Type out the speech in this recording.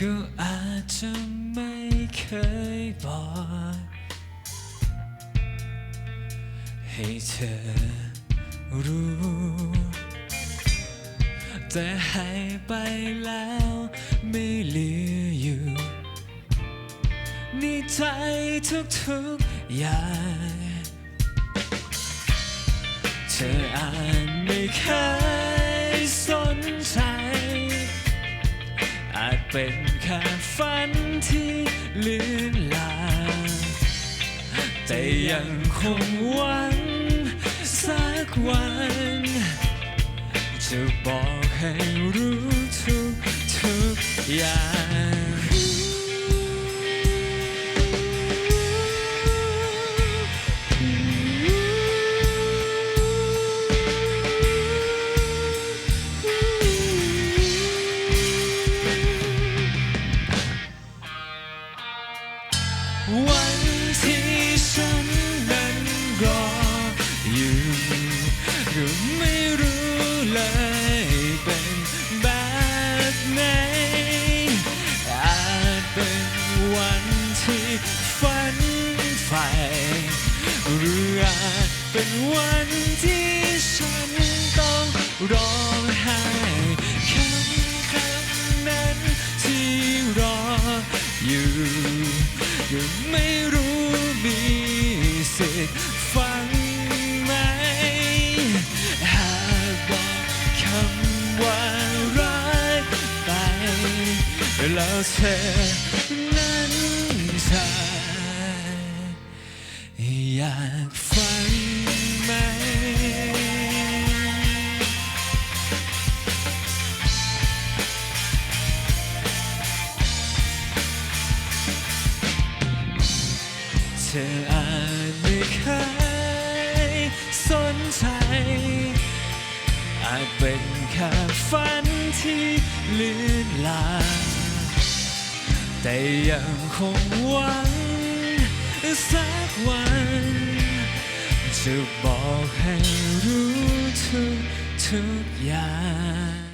ก็อาจจะไม่เคยบอก ให้เธอรู้ แต่ให้ไปแล้วไม่เหลืออยู่ ในใจทุกๆอย่าง เธออาจไม่เคย เป็นแค่ฝันที่ลือนลางแต่ยังคงหวังสักวัน จะบอกให้รู้ทุกทุกอย่าง วันที่ฉันนั้นรออยู่ก็ไม่รู้เลยเป็นแบบไหนอาจเป็นวันที่ฝันใฝ่หรืออาจเป็นวันที่ฉันต้องร้องไห้คำคำนั้นที่รออยู่ ก็ไม่รู้มีสิทธิ์ฟังไหม หากบอกคำว่ารักไป แล้วเธอนั้นจะ ธออาจไม่เคยสนใจ อาจเป็นแค่ฝันที่ลือนลางแต่ยังคงหวังสักวัน จะบอกให้รู้ทุกทุกอย่าง